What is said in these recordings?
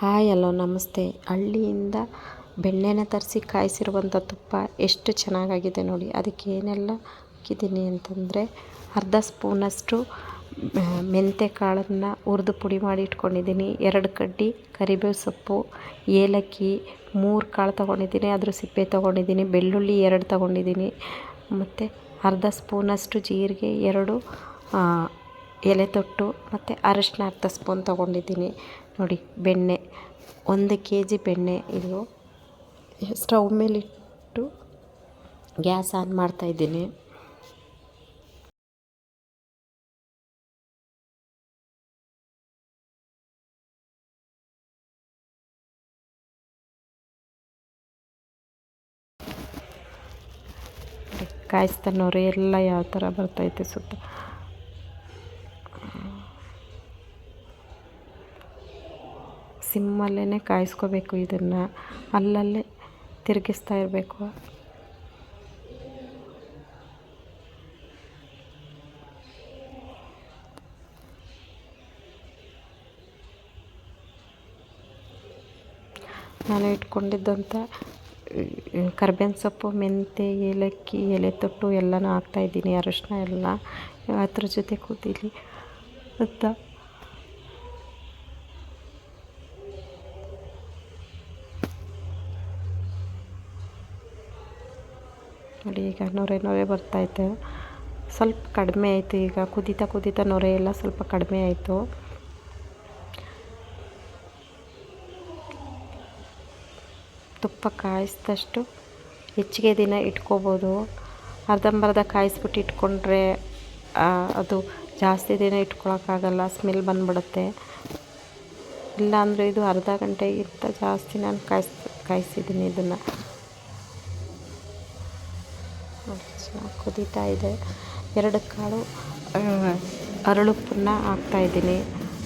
Hi, hello, ನಮಸ್ತೆ. ಹಳ್ಳಿಯಿಂದ ಬೆಣ್ಣೆನ ತರಿಸಿ ಕಾಯಿಸಿರುವಂಥ ತುಪ್ಪ ಎಷ್ಟು ಚೆನ್ನಾಗಾಗಿದೆ ನೋಡಿ. ಅದಕ್ಕೆ ಏನೆಲ್ಲ ಹಾಕಿದ್ದೀನಿ ಅಂತಂದರೆ ಅರ್ಧ ಸ್ಪೂನಷ್ಟು ಮೆಂತ್ಯ ಕಾಳನ್ನು ಹುರಿದು ಪುಡಿ ಮಾಡಿ ಇಟ್ಕೊಂಡಿದ್ದೀನಿ. ಎರಡು ಕಡ್ಡಿ ಕರಿಬೇವು ಸೊಪ್ಪು, ಏಲಕ್ಕಿ, ಮೂರು ಕಾಳು ತೊಗೊಂಡಿದ್ದೀನಿ. ಅದ್ರ ಸಿಪ್ಪೆ ತೊಗೊಂಡಿದ್ದೀನಿ. ಬೆಳ್ಳುಳ್ಳಿ ಎರಡು ತೊಗೊಂಡಿದ್ದೀನಿ. ಮತ್ತು ಅರ್ಧ ಸ್ಪೂನಷ್ಟು ಜೀರಿಗೆ, ಎರಡು ಎಲೆ ತೊಟ್ಟು ಮತ್ತು ಅರಶಿನ ಅರ್ಧ ಸ್ಪೂನ್ ತೊಗೊಂಡಿದ್ದೀನಿ. ನೋಡಿ, ಬೆಣ್ಣೆ, ಒಂದು ಕೆ ಜಿ ಬೆಣ್ಣೆ ಇದು ಸ್ಟವ್ ಮೇಲಿಟ್ಟು ಗ್ಯಾಸ್ ಆನ್ ಮಾಡ್ತಾಯಿದ್ದೀನಿ ಕಾಯಿಸ್ತಾನೋರು ಎಲ್ಲ ಯಾವ ಥರ ಬರ್ತೈತೆ ಸುತ್ತ. ಸಿಮ್ಮಲ್ಲೇ ಕಾಯಿಸ್ಕೋಬೇಕು ಇದನ್ನು. ಅಲ್ಲಲ್ಲೇ ತಿರುಗಿಸ್ತಾ ಇರಬೇಕು. ನಾನು ಇಟ್ಕೊಂಡಿದ್ದಂಥ ಕರ್ಬೇವಿನ ಸೊಪ್ಪು ಮೆಂತ್ಯ ಏಲಕ್ಕಿ, ಎಲೆ ತೊಟ್ಟು ಎಲ್ಲನೂ ಹಾಕ್ತಾಯಿದ್ದೀನಿ ಅರಶಿನ ಎಲ್ಲ. ಅದ್ರ ಜೊತೆ ಕೂತಿಲಿ ಅಂತ. ನೋಡಿ, ಈಗ ನೊರೆ ನೊರೆ ಬರ್ತಾಯಿತ್ತು ಸ್ವಲ್ಪ ಕಡಿಮೆ ಆಯಿತು ಈಗ. ಕುದಿತಾ ಕುದಿತಾ ನೊರೆ ಎಲ್ಲ ಸ್ವಲ್ಪ ಕಡಿಮೆ ಆಯಿತು. ತುಪ್ಪ ಕಾಯಿಸಿದಷ್ಟು ಹೆಚ್ಚಿಗೆ ದಿನ ಇಟ್ಕೋಬೋದು. ಅರ್ಧಂಬರ್ಧ ಕಾಯಿಸ್ಬಿಟ್ಟು ಇಟ್ಕೊಂಡ್ರೆ ಅದು ಜಾಸ್ತಿ ದಿನ ಇಟ್ಕೊಳಕ್ಕಾಗಲ್ಲ, ಸ್ಮೆಲ್ ಬಂದ್ಬಿಡುತ್ತೆ. ಇಲ್ಲಾಂದರೆ ಇದು ಅರ್ಧ ಗಂಟೆಗಿಂತ ಜಾಸ್ತಿ ನಾನು ಕಾಯಿಸ್, ಕಾಯಿಸಿದ್ದೀನಿ ಇದನ್ನು. ಚೆನ್ನಾಗಿ ಕುದೀತಾ ಇದೆ. ಎರಡು ಕಾಳು ಅರಳುಪ್ಪನ್ನ ಹಾಕ್ತಾಯಿದ್ದೀನಿ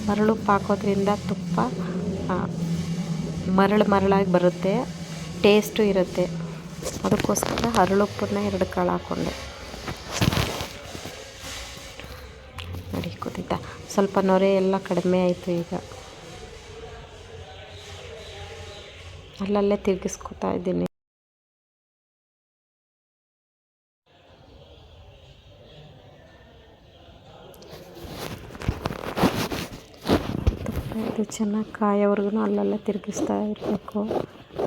ಮರಳುಪ್ಪು ಹಾಕೋದ್ರಿಂದ ತುಪ್ಪ ಮರಳು ಮರಳಾಗಿ ಬರುತ್ತೆ. ಟೇಸ್ಟು ಇರುತ್ತೆ. ಅದಕ್ಕೋಸ್ಕರ ಹರಳುಪ್ಪನ್ನ ಎರಡು ಕಾಳು ಹಾಕ್ಕೊಂಡೆ ನೋಡಿ, ಕುದೀತಾ. ಸ್ವಲ್ಪ ನೊರೆ ಎಲ್ಲ ಕಡಿಮೆ ಆಯಿತು ಈಗ. ಅಲ್ಲಲ್ಲೇ ತಿರುಗಿಸ್ಕೊತಾ ಇದ್ದೀನಿ. ಇದು ಚೆನ್ನಾಗಿ ಕಾಯೋವರೆಗೂ ಅಲ್ಲಲ್ಲೇ ತಿರುಗಿಸ್ತಾ ಇರಬೇಕು.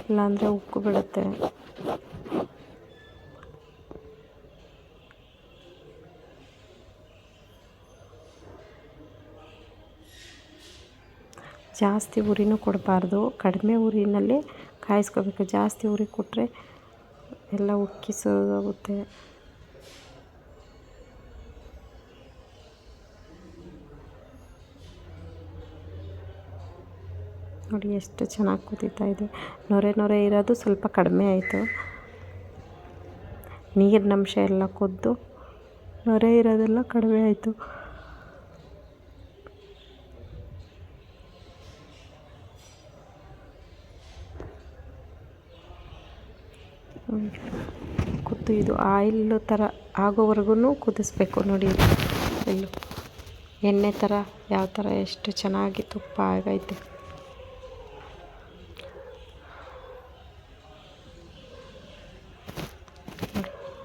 ಇಲ್ಲಾಂದರೆ ಉಕ್ಕು ಬಿಡುತ್ತೆ. ಜಾಸ್ತಿ ಉರಿನೂ ಕೊಡಬಾರ್ದು. ಕಡಿಮೆ ಉರಿನಲ್ಲಿ ಕಾಯಿಸ್ಕೋಬೇಕು. ಜಾಸ್ತಿ ಉರಿ ಕೊಟ್ಟರೆ ಎಲ್ಲ ಉಕ್ಕಿ ಸೋಗೋಗುತ್ತೆ ನೋಡಿ ಎಷ್ಟು ಚೆನ್ನಾಗಿ ಕುದೀತಾ ಇದೆ. ನೊರೆ ನೊರೆ ಇರೋದು ಸ್ವಲ್ಪ ಕಡಿಮೆ ಆಯಿತು. ನೀರಿನ ಅಂಶ ಎಲ್ಲ ಕುದ್ದು ನೊರೆ ಇರೋದೆಲ್ಲ ಕಡಿಮೆ ಆಯಿತು. ಕುದ್ದು ಇದು ಆಯಿಲ್ ಥರ ಆಗೋವರೆಗೂ ಕುದಿಸ್ಬೇಕು ನೋಡಿ. ಎಲ್ಲು ಎಣ್ಣೆ ಥರ ಯಾವ ಥರ ಎಷ್ಟು ಚೆನ್ನಾಗಿ ತುಪ್ಪ ಆಗೈತೆ.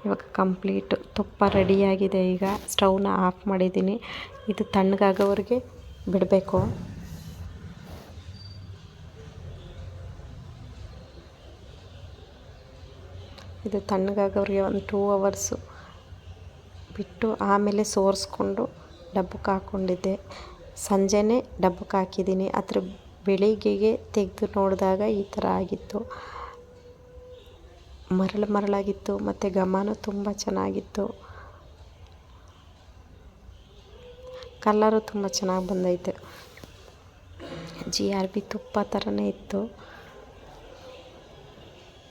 ಇವಾಗ ಕಂಪ್ಲೀಟ್ ತುಪ್ಪ ರೆಡಿಯಾಗಿದೆ ಈಗ ಸ್ಟವ್ನ ಆಫ್ ಮಾಡಿದ್ದೀನಿ. ಇದು ತಣ್ಣಗಾಗೋವರೆಗೆ ಬಿಡಬೇಕು. ಇದು ತಣ್ಣಗಾಗೋರಿಗೆ ಒಂದು ಟೂ ಅವರ್ಸು ಬಿಟ್ಟು ಆಮೇಲೆ ಸೋರಿಸ್ಕೊಂಡು ಡಬ್ಬಕ್ಕೆ ಹಾಕ್ಕೊಂಡಿದ್ದೆ. ಸಂಜೆನೇ ಡಬ್ಬಕ್ಕೆ ಹಾಕಿದ್ದೀನಿ. ಅದ್ರ ಬೆಳಿಗ್ಗೆಗೆ ತೆಗೆದು ನೋಡಿದಾಗ ಈ ಥರ ಆಗಿತ್ತು. ಮರಳು ಮರಳಾಗಿತ್ತು, ಮತ್ತು ಘಮನೂ ತುಂಬ ಚೆನ್ನಾಗಿತ್ತು. ಕಲ್ಲರು ತುಂಬ ಚೆನ್ನಾಗಿ ಬಂದೈತೆ. ಜಿ ಆರ್ ಬಿ ತುಪ್ಪ ಥರನೇ ಇತ್ತು.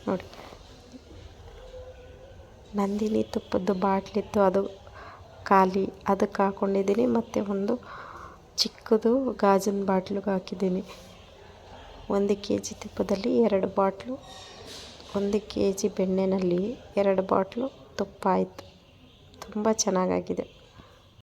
ನೋಡಿ. ನಂದಿನಿ ತುಪ್ಪದ್ದು ಬಾಟ್ಲಿತ್ತು ಅದು ಖಾಲಿ. ಅದಕ್ಕೆ ಹಾಕ್ಕೊಂಡಿದ್ದೀನಿ ಮತ್ತು ಒಂದು ಚಿಕ್ಕದು ಗಾಜಿನ ಬಾಟ್ಲಿಗೆ ಹಾಕಿದ್ದೀನಿ. ಒಂದು ಕೆ ಜಿ ತುಪ್ಪದಲ್ಲಿ ಎರಡು ಬಾಟ್ಲು ಒಂದು ಕೆ ಜಿ ಬೆಣ್ಣೆಯಲ್ಲಿ ಎರಡು ಬಾಟ್ಲು ತುಪ್ಪ ಆಯಿತು. ತುಂಬ ಚೆನ್ನಾಗಾಗಿದೆ.